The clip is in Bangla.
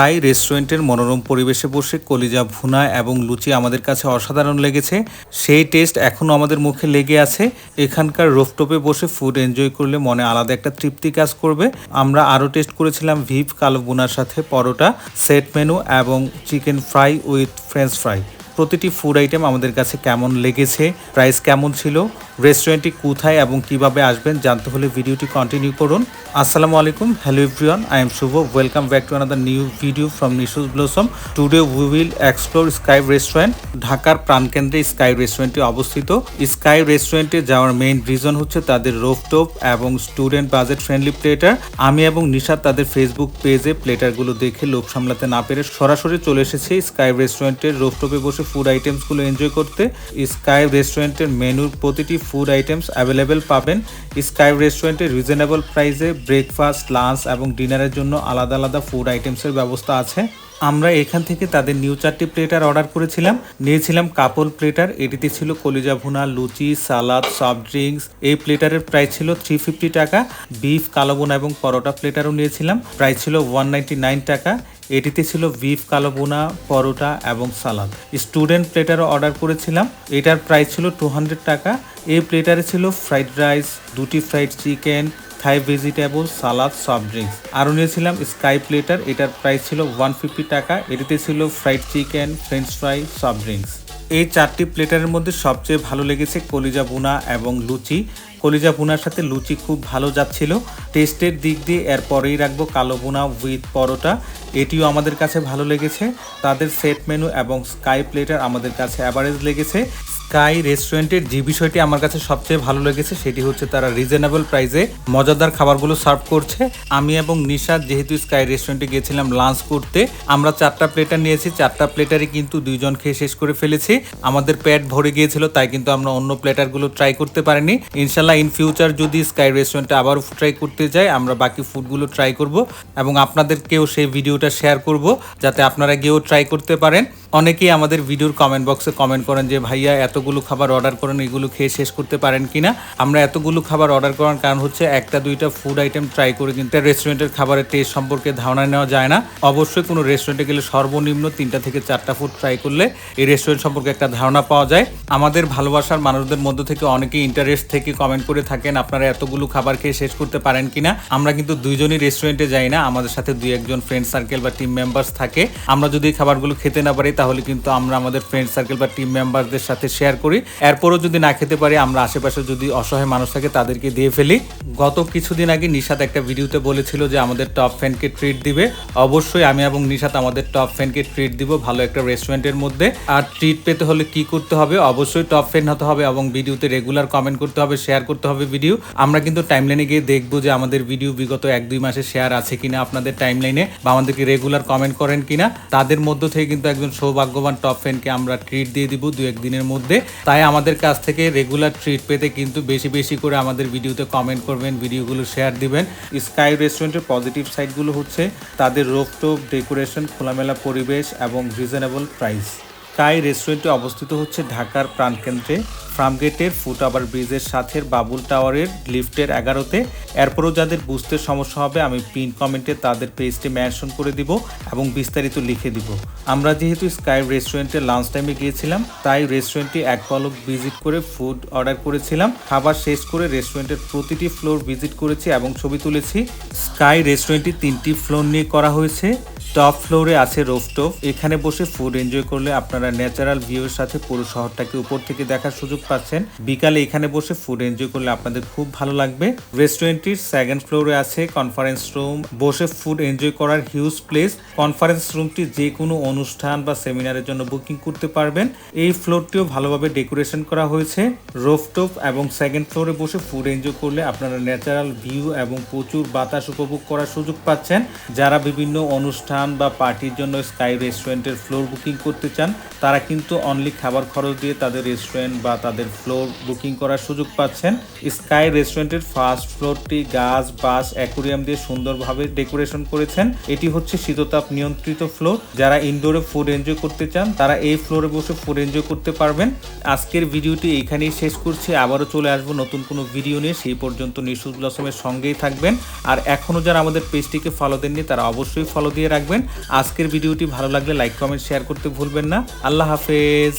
স্কাই রেস্টুরেন্টের মনোরম পরিবেশে বসে কলিজা, ভুনা এবং লুচি আমাদের কাছে অসাধারণ লেগেছে। সেই টেস্ট এখনও আমাদের মুখে লেগে আছে। এখানকার রোফটপে বসে ফুড এনজয় করলে মনে আলাদা একটা তৃপ্তি কাজ করবে। আমরা আরও টেস্ট করেছিলাম ভিভ কালো বোনার সাথে পরোটা সেট মেনু এবং chicken fry with french fry প্রতিটি ফুড আইটেম আমাদের কাছে কেমন লেগেছে প্রাইস কেমন ছিল রেস্টুরেন্টটি কোথায় এবং কীভাবে আসবেন জানতে হলে ভিডিওটি কন্টিনিউ করুন। আসসালামু আলাইকুম hello everyone I am Shuvo. Welcome back to another new video from নিশুজ blossom today we will explore sky restaurant ঢাকার প্রাণকেন্দ্রে স্কাই রেস্টুরেন্টটি অবস্থিত। স্কাই রেস্টুরেন্টে যাওয়ার মেইন রিজন হচ্ছে তাদের রোফটপ এবং স্টুডেন্ট বাজেট ফ্রেন্ডলি প্লেটার আমি এবং নিশাদ তাদের ফেসবুক পেজে প্লেটারগুলো দেখে লোভ সামলাতে না পেরে সরাসরি চলে এসেছি স্কাই রেস্টুরেন্টের রোফটপে বসে। ফুড আইটেমসগুলো এনজয় করতে স্কাই রেস্টুরেন্টের মেনুর প্রতিটি ফুড আইটেমস অ্যাভেলেবেল পাবেন। স্কাই রেস্টুরেন্টে রিজনেবল প্রাইসে ব্রেকফাস্ট লাঞ্চ এবং ডিনারের জন্য আলাদা আলাদা ফুড আইটেমসের ব্যবস্থা আছে। আমরা এখান থেকে তাদের নিউ চারটি প্লেটার অর্ডার করেছিলাম। নিয়েছিলাম কাপল প্লেটার এটিতে ছিল কলিজা ভুনা, লুচি সালাদ সফট ড্রিঙ্কস এই প্লেটারের প্রাইস ছিল থ্রি ফিফটি টাকা। বিফ কালোবোনা এবং পরোটা প্লেটারও নিয়েছিলাম। প্রাইস ছিল ওয়ান নাইনটি নাইন টাকা। এটিতে ছিল বিফ, কালো বোনা পরোটা এবং সালাদ। স্টুডেন্ট প্লেটারও অর্ডার করেছিলাম। এটার প্রাইস ছিল টু হান্ড্রেড টাকা। এই প্লেটারে ছিল ফ্রাইড রাইস, দুটি fried chicken, Thai vegetable, salad, soft drinks. আরও নিয়েছিলাম স্কাই প্লেটার। এটার প্রাইস ছিল ওয়ান ফিফটি টাকা। এটিতে ছিল fried chicken, french fry, soft drinks. এই চারটি প্লেটারের মধ্যে সবচেয়ে ভালো লেগেছে কলিজা বুনা এবং লুচি। কলিজা বুনার সাথে লুচি খুব ভালো যাচ্ছিল। টেস্টের দিক দিয়ে এরপরেই রাখব কালো বোনা উইথ পরোটা। এটিও আমাদের কাছে ভালো লেগেছে। তাদের সেট মেনু এবং স্কাই প্লেটার আমাদের কাছে অ্যাভারেজ লেগেছে। স্কাই রেস্টুরেন্টের যে বিষয়টি আমার কাছে সবচেয়ে ভালো লেগেছে, সেটি হচ্ছে তারা রিজনেবল প্রাইসে মজাদার খাবারগুলো সার্ভ করছে। আমি এবং নিশাদ যেহেতু স্কাই রেস্টুরেন্টে গিয়েছিলাম লাঞ্চ করতে, আমরা চারটা প্লেটার নিয়েছি। চারটা প্লেটারই কিন্তু দুইজন খেয়ে শেষ করে ফেলেছি। আমাদের পেট ভরে গিয়েছিল, তাই কিন্তু আমরা অন্য প্লেটারগুলো ট্রাই করতে পারিনি। ইনশাল্লাহ ইন ফিউচার যদি স্কাই রেস্টুরেন্টে আবারও ট্রাই করতে যাই, আমরা বাকি ফুডগুলো ট্রাই করব এবং আপনাদেরকেও সেই ভিডিওটা শেয়ার করব, যাতে আপনারা গিয়েও ট্রাই করতে পারেন। অনেকেই আমাদের ভিডিওর কমেন্ট বক্সে কমেন্ট করেন যে, ভাইয়া, এতগুলো খাবার অর্ডার করেন, এগুলো খেয়ে শেষ করতে পারেন কি না? আমরা এতগুলো খাবার অর্ডার করার কারণ হচ্ছে একটা, দুইটা ফুড আইটেম ট্রাই করে কিন্তু রেস্টুরেন্টের খাবারের টেস্ট সম্পর্কে ধারণা নেওয়া যায় না। অবশ্যই কোনো রেস্টুরেন্টে গেলে সর্বনিম্ন তিনটা থেকে চারটা ফুড ট্রাই করলে এই রেস্টুরেন্ট সম্পর্কে একটা ধারণা পাওয়া যায়। আমাদের ভালোবাসার মানুষদের মধ্য থেকে অনেকেই ইন্টারেস্ট থেকে কমেন্ট করে থাকেন, আপনারা এতগুলো খাবার খেয়ে শেষ করতে পারেন কি না? আমরা কিন্তু দুইজনই রেস্টুরেন্টে যাই না, আমাদের সাথে দুই একজন ফ্রেন্ড সার্কেল বা টিম মেম্বার্স থাকে। আমরা যদি খাবারগুলো খেতে না পারি তাহলে কিন্তু আমরা আমাদের ফ্রেন্ড সার্কেল বা টিম মেম্বারদের সাথে শেয়ার করি। এরপরও যদি না খেতে পারি, আমরা আশেপাশে যদি অসহায় মানুষ থাকে, তাদেরকে দিয়ে ফেলি। গত কিছুদিন আগে নিশাত একটা ভিডিওতে বলেছিল যে আমাদের টপ ফ্যানকে ট্রিট দিবে। অবশ্যই আমি এবং নিশাত আমাদের টপ ফ্যানকে ট্রিট দিব ভালো একটা রেস্টুরেন্টের মধ্যে। আর ট্রিট পেতে হলে কি করতে হবে? অবশ্যই টপ ফ্যান হতে হবে এবং ভিডিওতে রেগুলার কমেন্ট করতে হবে শেয়ার করতে হবে ভিডিও আমরা কিন্তু টাইমলাইনে গিয়ে দেখব যে আমাদের ভিডিও বিগত এক দুই মাসে শেয়ার আছে কিনা আপনাদের টাইমলাইনে বা আমাদেরকে রেগুলার কমেন্ট করেন কিনা। তাদের মধ্য থেকে কিন্তু একজন সৌভাগ্যবান টপ ফ্যানকে আমরা ট্রিট দিয়ে দিব দু একদিনের মধ্যে। তাই আমাদের কাছ থেকে রেগুলার ট্রিট পেতে কিন্তু বেশি বেশি করে আমাদের ভিডিওতে কমেন্ট করবেন ভিডিওগুলো শেয়ার দিবেন। স্কাই রেস্টুরেন্টের পজিটিভ সাইডগুলো হচ্ছে তাদের রোপটোপ ডেকোরেশন খোলামেলা পরিবেশ এবং রিজনেবল প্রাইস স্কাই রেস্টুরেন্টটি অবস্থিত হচ্ছে ঢাকার প্রাণকেন্দ্রে। ফার্মগেটের ফুট ওভার ব্রিজের সাথে বাবুল টাওয়ারের লিফটের এগারোতে। এরপরও যাদের বুঝতে সমস্যা হবে, আমি পিন কমেন্টে তাদের পেজটি মেনশন করে দিব এবং বিস্তারিত লিখে দিব। আমরা যেহেতু স্কাই রেস্টুরেন্টে লাঞ্চ টাইমে গিয়েছিলাম, তাই রেস্টুরেন্টটি এক পলক ভিজিট করে ফুড অর্ডার করেছিলাম। খাবার শেষ করে রেস্টুরেন্টের প্রতিটি ফ্লোর ভিজিট করেছি এবং ছবি তুলেছি। স্কাই রেস্টুরেন্টটি তিনটি ফ্লোর নিয়ে করা হয়েছে। টপ ফ্লোরে আছে রোফটপ এখানে বসে ফুড এনজয় করলে আপনারা ন্যাচারাল ভিউর সাথে পুরো শহরটাকে উপর থেকে দেখার সুযোগ পাচ্ছেন। বিকালে এখানে বসে ফুড এনজয় করলে আপনাদের খুব ভালো লাগবে। রেস্টুরেন্টটির সেকেন্ড ফ্লোরে আছে কনফারেন্স রুম বসে ফুড এনজয় করার হিউজ প্লেস কনফারেন্স রুমটি যে কোনো অনুষ্ঠান বা সেমিনারের জন্য বুকিং করতে পারবেন। এই ফ্লোরটিও ভালোভাবে ডেকোরেশন করা হয়েছে। রোফটপ এবং সেকেন্ড ফ্লোরে বসে ফুড এনজয় করলে আপনারা ন্যাচারাল ভিউ এবং প্রচুর বাতাস উপভোগ করার সুযোগ পাচ্ছেন। যারা বিভিন্ন অনুষ্ঠান বা পার্টির জন্য স্কাই রেস্টুরেন্টের ফ্লোর বুকিং করতে চান, তারা কিন্তু অনলি খাবার খরচ দিয়ে তাদের রেস্টুরেন্ট বা তাদের ফ্লোর বুকিং করার সুযোগ পাচ্ছেন। স্কাই রেস্টুরেন্টের ফার্স্ট ফ্লোরটি গাছ বাস অ্যাকুরিয়াম দিয়ে সুন্দরভাবে ডেকোরেশন করেছেন। এটি হচ্ছে শীততাপ নিয়ন্ত্রিত ফ্লোর যারা ইনডোরে ফুড এনজয় করতে চান, তারা এই ফ্লোরে বসে ফুড এনজয় করতে পারবেন। আজকের ভিডিওটি এইখানেই শেষ করছি। আবারও চলে আসব নতুন কোনো ভিডিও নিয়ে। সেই পর্যন্ত নিশুজ ব্লসমের সঙ্গেই থাকবেন। আর এখনও যারা আমাদের পেজটিকে ফলো দেননি, তারা অবশ্যই ফলো দিয়ে রাখবেন। থাকবেন। আজকের ভিডিওটি ভালো লাগলে লাইক কমেন্ট শেয়ার করতে ভুলবেন না। আল্লাহ হাফেজ।